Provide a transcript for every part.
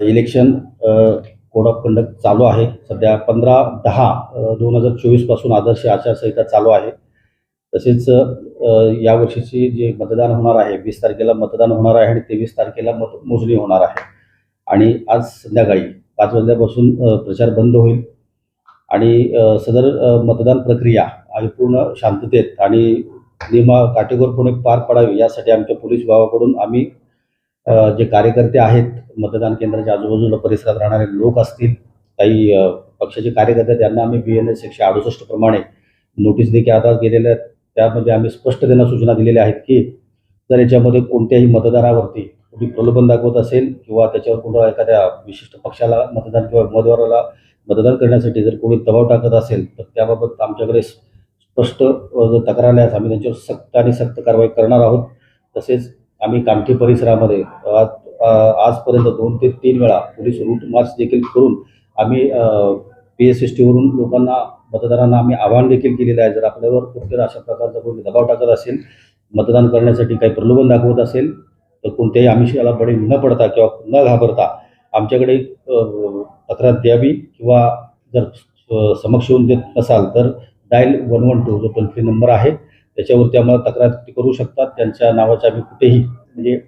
Election code of conduct चालू आहे. सध्या पंधरा दहा दोन हजार चोवीसपासून आदर्श आचारसंहिता चालू आहे. तसेच यावर्षीची जे मतदान होणार आहे वीस तारखेला मतदान होणार आहे आणि तेवीस तारखेला मत मोजणी होणार आहे. आणि आज संध्याकाळी पाच वाजल्यापासून प्रचार बंद होईल. आणि सदर मतदान प्रक्रिया पूर्ण शांततेत आणि नियमा काटेकोरपणे पार पडावी यासाठी आमच्या पोलीस विभागाकडून आम्ही जे कार्यकर्ते आहेत मतदान केंद्राच्या आजूबाजूला परिसरात राहणारे लोक असतील काही पक्षाचे कार्यकर्ते त्यांना आम्ही बी एन एस एकशे अडुसष्ट प्रमाणे नोटीस देखील आता गेलेल्या आहेत. त्यामध्ये आम्ही स्पष्ट त्यांना सूचना दिलेल्या आहेत की जर याच्यामध्ये कोणत्याही मतदारावरती कुठे प्रलोभन दाखवत असेल किंवा त्याच्यावर कुठं एखाद्या विशिष्ट पक्षाला मतदान किंवा उमेदवाराला मतदान करण्यासाठी जर कोणी दबाव टाकत असेल तर त्याबाबत आमच्याकडे स्पष्ट तक्रार आल्यास आम्ही त्यांच्यावर सक्त आणि सक्त कारवाई करणार आहोत. तसेच आम्ही कामठी परिसरामध्ये आज आजपर्यंत दोन ते तीन वेळा पोलीस रूट मार्च देखील करून आम्ही पी एस एस टीवरून लोकांना मतदारांना आम्ही आवाहन देखील केलेलं आहे. जर आपल्यावर कुठल्या अशा प्रकारचा कोणी दबाव टाकत असेल मतदान करण्यासाठी काही प्रलोभन दाखवत असेल तर कोणत्याही आमिषाला बळी न पडता किंवा न घाबरता आमच्याकडे तक्रार द्यावी किंवा जर समक्ष येऊन देत नसाल तर डायल वन वन टू जो टोल फ्री नंबर आहे त्याच्यावरती आम्हाला तक्रार करू शकतात. त्यांच्या नावाचे आम्ही कुठेही म्हणजे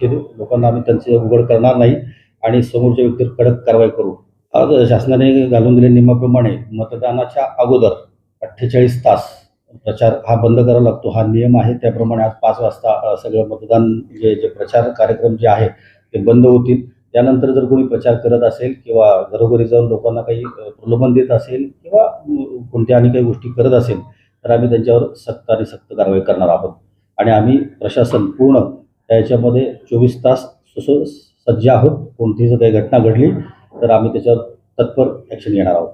हे लोकांना आम्ही त्यांचे उघड करणार नाही आणि समोरच्या व्यक्तीवर कडक कारवाई करू. आज शासनाने घालून दिलेल्या नियमाप्रमाणे मतदानाच्या अगोदर अठ्ठेचाळीस तास प्रचार हा बंद करावा लागतो. हा नियम आहे. त्याप्रमाणे आज पाच वाजता सगळं मतदान जे जे प्रचार कार्यक्रम जे आहे ते बंद होतील. त्यानंतर जर कोणी प्रचार करत असेल किंवा घरोघरी जाऊन लोकांना काही प्रलोभन देत असेल किंवा कोणत्या आणि काही गोष्टी करत असेल तर आम्ही त्यांच्यावर सक्त आणि सक्त कारवाई करणार आहोत. आणि आम्ही प्रशासन पूर्ण त्याच्यामध्ये चोवीस तास सुस सज्ज आहोत. कोणतीही जर काही घटना घडली तर आम्ही त्याच्यावर तत्पर ॲक्शन घेणार आहोत.